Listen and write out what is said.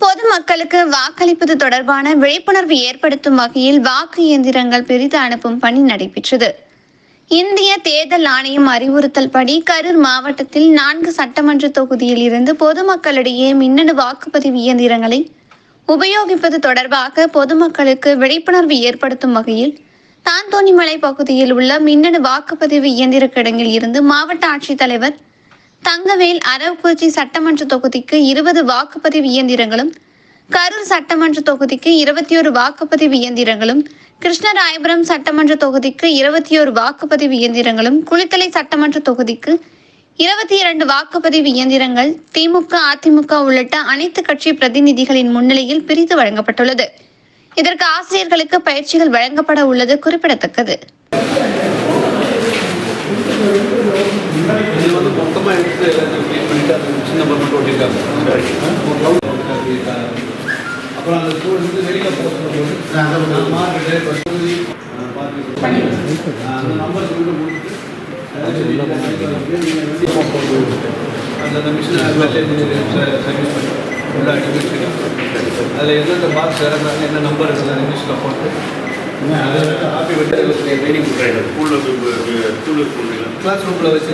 பொதுமக்களுக்கு வாக்களிப்பது தொடர்பான விழிப்புணர்வு ஏற்படுத்தும் வகையில் வாக்கு இயந்திரங்கள் பிரித்து அனுப்பும் பணி நடைபெற்றது. இந்திய தேர்தல் ஆணையம் அறிவுறுத்தல் படி கரூர் மாவட்டத்தில் நான்கு சட்டமன்ற தொகுதியில் இருந்து பொதுமக்களிடையே மின்னணு வாக்குப்பதிவு இயந்திரங்களை உபயோகிப்பது தொடர்பாக பொதுமக்களுக்கு விழிப்புணர்வு ஏற்படுத்தும் வகையில் தாந்தோணிமலை பகுதியில் உள்ள மின்னணு வாக்குப்பதிவு இயந்திர கிடங்கில் இருந்து மாவட்ட ஆட்சித்தலைவர் தங்கவேல் அரவக்குறிச்சி சட்டமன்ற தொகுதிக்கு இருபது வாக்குப்பதிவு இயந்திரங்களும் கரூர் சட்டமன்ற தொகுதிக்கு இருபத்தி ஒரு வாக்குப்பதிவு இயந்திரங்களும் கிருஷ்ணராயபுரம் சட்டமன்ற தொகுதிக்கு இருபத்தி ஒரு வாக்குப்பதிவு இயந்திரங்களும் குளித்தலை சட்டமன்ற தொகுதிக்கு இருபத்தி இரண்டு வாக்குப்பதிவு இயந்திரங்கள் திமுக அதிமுக உள்ளிட்ட அனைத்து கட்சி பிரதிநிதிகளின் முன்னிலையில் பிரித்து வழங்கப்பட்டுள்ளது. இதற்கு ஆசிரியர்களுக்கு பயிற்சிகள் வழங்கப்பட உள்ளது குறிப்பிடத்தக்கது. இது வந்து மொத்தமாக எடுத்து எல்லாத்தையும் க்ளீன் பண்ணிட்டு அது சின்ன நம்பர் மட்டும் ஒட்டியிருக்காங்க. அப்புறம் அந்த ஸ்கூல் வந்து வெளியில் போக சொல்லும்போது மார்க்கெட்டு வசதி அந்த நம்பர் மட்டும் கொடுத்துட்டு அந்த மிஷினை சர்வீஸ் பண்ணி உள்ள அடி வச்சுட்டு அதில் எந்தெந்த பாக்ஸ் இறந்தாங்க என்ன நம்பர் இருக்குது அந்த மிஷினில் போட்டு அதை காப்பி விட்டு கொடுக்குறேன் ஸ்கூலில் ஸ்கூலில் கிளாஸ் ரூமில் வச்சு